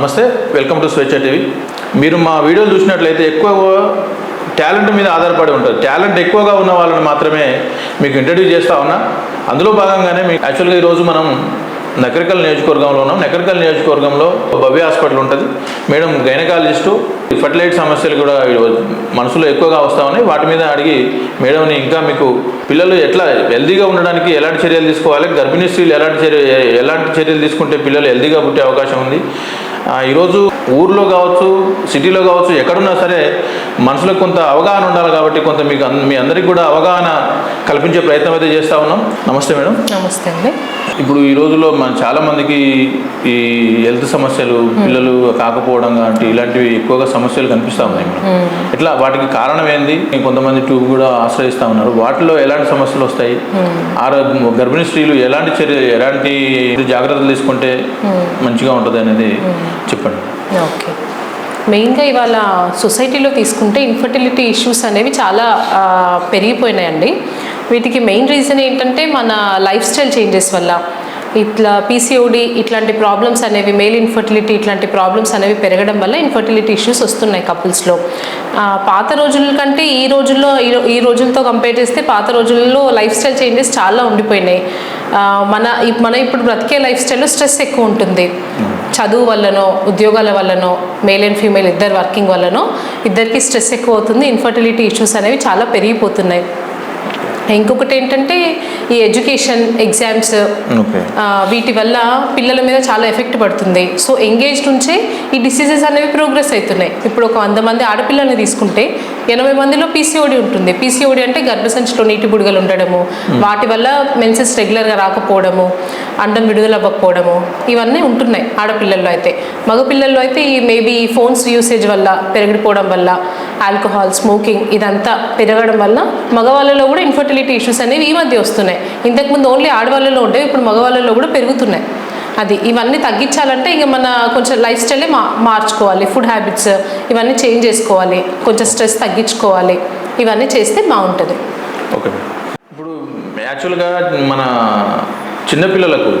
నమస్తే welcome to స్వేచ్ఛ TV. మీరు మా వీడియోలు చూసినట్లయితే ఎక్కువ టాలెంట్ మీద ఆధారపడి ఉంటుంది టాలెంట్ ఎక్కువగా ఉన్న వాళ్ళని మాత్రమే మీకు ఇంట్రడ్యూస్ చేస్తా ఉన్నా. అందులో భాగంగానే మీకు యాక్చువల్గా ఈరోజు మనం నకరికల్ నియోజకవర్గంలో ఉన్నాం. నకరికల్ నియోజకవర్గంలో భవ్య హాస్పిటల్ ఉంటుంది. మేడం గైనకాలజిస్టు ఫర్టిలైట్ సమస్యలు కూడా మనసులో ఎక్కువగా వస్తూ ఉన్నాయి. వాటి మీద అడిగి మేడంని ఇంకా మీకు పిల్లలు ఎట్లా హెల్దీగా ఉండడానికి ఎలాంటి చర్యలు తీసుకోవాలి? గర్భిణీ స్త్రీలు ఎలాంటి చర్య ఎలాంటి చర్యలు తీసుకుంటే పిల్లలు హెల్దీగా పుట్టే అవకాశం ఉంది? ఈరోజు ఊర్లో కావచ్చు సిటీలో కావచ్చు ఎక్కడున్నా సరే మనసులో కొంత అవగాహన ఉండాలి కాబట్టి కొంత మీకు మీ అందరికీ కూడా అవగాహన కల్పించే ప్రయత్నం అయితే చేస్తూ ఉన్నాం. నమస్తే మేడం. నమస్తే అండి. ఇప్పుడు ఈ రోజుల్లో మన చాలా మందికి ఈ హెల్త్ సమస్యలు పిల్లలు కాకపోవడం లాంటి ఇలాంటివి ఎక్కువగా సమస్యలు కనిపిస్తూ ఉన్నాయి మేడం. ఇట్లా వాటికి కారణం ఏంది? కొంతమంది ట్యూబ్ కూడా ఆశ్రయిస్తూ ఉన్నారు. వాటిలో ఎలాంటి సమస్యలు వస్తాయి? ఆరో గర్భిణీ స్త్రీలు ఎలాంటి చర్య ఎలాంటి జాగ్రత్తలు తీసుకుంటే మంచిగా ఉంటుంది అనేది చెప్పండి. ఓకే. మెయిన్గా ఇవాళ సొసైటీలో తీసుకుంటే ఇన్ఫర్టిలిటీ ఇష్యూస్ అనేవి చాలా పెరిగిపోయినాయండి. వీటికి మెయిన్ రీజన్ ఏంటంటే మన లైఫ్ స్టైల్ చేంజెస్ వల్ల. ఇట్లా పీసీఓడి ఇట్లాంటి ప్రాబ్లమ్స్ అనేవి మెయిల్ ఇన్ఫర్టిలిటీ ఇట్లాంటి ప్రాబ్లమ్స్ అనేవి పెరగడం వల్ల ఇన్ఫర్టిలిటీ ఇష్యూస్ వస్తున్నాయి కపుల్స్లో పాత రోజుల కంటే ఈ రోజుల్లో ఈ రోజులతో కంపేర్ చేస్తే పాత రోజుల్లో లైఫ్ స్టైల్ చేంజెస్ చాలా ఉండిపోయినాయి. మన మన ఇప్పుడు బ్రతికే లైఫ్ స్టైల్లో స్ట్రెస్ ఎక్కువ ఉంటుంది. చదువు వల్లనో ఉద్యోగాల వల్లనో మేల్ అండ్ ఫీమేల్ ఇద్దరు వర్కింగ్ వల్లనో ఇద్దరికి స్ట్రెస్ ఎక్కువ అవుతుంది. ఇన్ఫర్టిలిటీ ఇష్యూస్ అనేవి చాలా పెరిగిపోతున్నాయి. ఇంకొకటి ఏంటంటే ఈ ఎడ్యుకేషన్ ఎగ్జామ్స్ వీటి వల్ల పిల్లల మీద చాలా ఎఫెక్ట్ పడుతుంది. సో ఎంగేజ్ నుంచే ఈ డిసీజెస్ అనేవి ప్రోగ్రెస్ అవుతున్నాయి. ఇప్పుడు ఒక వంద మంది ఆడపిల్లల్ని తీసుకుంటే ఎనభై మందిలో పీసీఓడి ఉంటుంది. పీసీఓడి అంటే గర్భసంచిలో నీటి బుడగలు ఉండడము వాటి వల్ల మెన్సెస్ రెగ్యులర్గా రాకపోవడము అండం విడుదల అవ్వకపోవడము ఇవన్నీ ఉంటున్నాయి ఆడపిల్లల్లో అయితే. మగపిల్లల్లో అయితే ఈ మేబీ ఫోన్స్ యూసేజ్ వల్ల పెరిగిపోవడం వల్ల ఆల్కహాల్ స్మోకింగ్ ఇదంతా పెరగడం వల్ల మగవాళ్ళలో కూడా ఇన్ఫర్టిలిటీ ఇష్యూస్ అనేవి ఈ మధ్య వస్తున్నాయి. ఇంతకుముందు ఓన్లీ ఆడవాళ్ళలో ఉండేవి ఇప్పుడు మగవాళ్ళలో కూడా పెరుగుతున్నాయి. అది ఇవన్నీ తగ్గించాలంటే ఇంకా మన కొంచెం లైఫ్ స్టైలే మా మార్చుకోవాలి. ఫుడ్ హ్యాబిట్స్ ఇవన్నీ చేంజ్ చేసుకోవాలి. కొంచెం స్ట్రెస్ తగ్గించుకోవాలి. ఇవన్నీ చేస్తే బాగుంటుంది. ఓకే. ఇప్పుడు యాక్చువల్గా మన చిన్నపిల్లలకు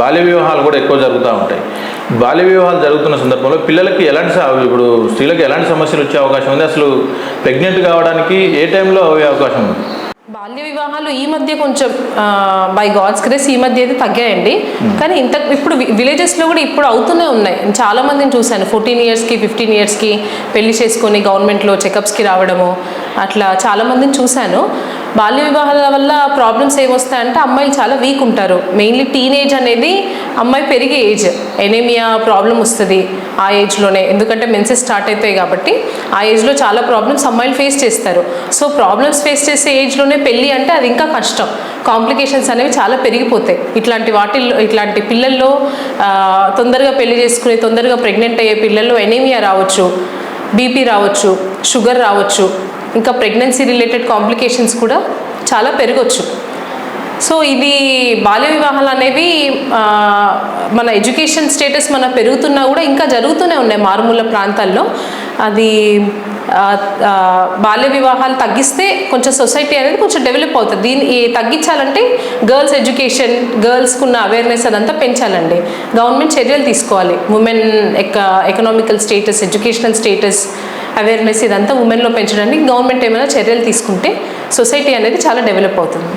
బాల్య వివాహాలు కూడా ఎక్కువ జరుగుతూ ఉంటాయి. బాల్య వివాహాలు జరుగుతున్న సందర్భంలో పిల్లలకి ఎలాంటి ఇప్పుడు స్త్రీలకు ఎలాంటి సమస్యలు వచ్చే అవకాశం ఉంది? అసలు ప్రెగ్నెంట్ కావడానికి ఏ టైంలో అయ్యే అవకాశం ఉంది? బాల్య వివాహాలు ఈ మధ్య కొంచెం బై గాడ్స్ గ్రేస్ ఈ మధ్య అయితే తగ్గాయండి. కానీ ఇంత ఇప్పుడు విలేజెస్లో కూడా ఇప్పుడు అవుతూనే ఉన్నాయి. చాలా మందిని చూశాను ఫోర్టీన్ ఇయర్స్కి ఫిఫ్టీన్ ఇయర్స్కి పెళ్ళి చేసుకొని గవర్నమెంట్లో చెకప్స్కి రావడము అట్లా చాలా మందిని చూశాను. బాల్య వివాహాల వల్ల ప్రాబ్లమ్స్ ఏమొస్తాయంటే అమ్మాయిలు చాలా వీక్ ఉంటారు. మెయిన్లీ టీనేజ్ అనేది అమ్మాయి పెరిగే ఏజ్ ఎనేమియా ప్రాబ్లం వస్తుంది ఆ ఏజ్లోనే ఎందుకంటే మెన్సెస్ స్టార్ట్ అవుతాయి కాబట్టి ఆ ఏజ్లో చాలా ప్రాబ్లమ్స్ అమ్మాయిలు ఫేస్ చేస్తారు. సో ప్రాబ్లమ్స్ ఫేస్ చేసే ఏజ్లోనే పెళ్ళి అంటే అది ఇంకా కష్టం. కాంప్లికేషన్స్ అనేవి చాలా పెరిగిపోతాయి. ఇట్లాంటి వాటిల్లో ఇట్లాంటి పిల్లల్లో తొందరగా పెళ్ళి చేసుకుని తొందరగా ప్రెగ్నెంట్ అయ్యే పిల్లల్లో ఎనేమియా రావచ్చు బీపీ రావచ్చు షుగర్ రావచ్చు ఇంకా ప్రెగ్నెన్సీ రిలేటెడ్ కాంప్లికేషన్స్ కూడా చాలా పెరగచ్చు. సో ఇది బాల్య వివాహాలు అనేవి మన ఎడ్యుకేషన్ స్టేటస్ మన పెరుగుతున్నా కూడా ఇంకా జరుగుతూనే ఉన్నాయి మారుమూల ప్రాంతాల్లో. అది బాల్య వివాహాలు తగ్గిస్తే కొంచెం సొసైటీ అనేది కొంచెం డెవలప్ అవుతుంది. దీన్ని తగ్గించాలంటే గర్ల్స్ ఎడ్యుకేషన్ గర్ల్స్కి ఉన్న అవేర్నెస్ అదంతా పెంచాలండి. గవర్నమెంట్ చర్యలు తీసుకోవాలి. Women eco economical status educational status awareness ఇదంతా ఉమెన్లో పెంచడానికి గవర్నమెంట్ ఏమైనా చర్యలు తీసుకుంటే సొసైటీ అనేది చాలా డెవలప్ అవుతుంది.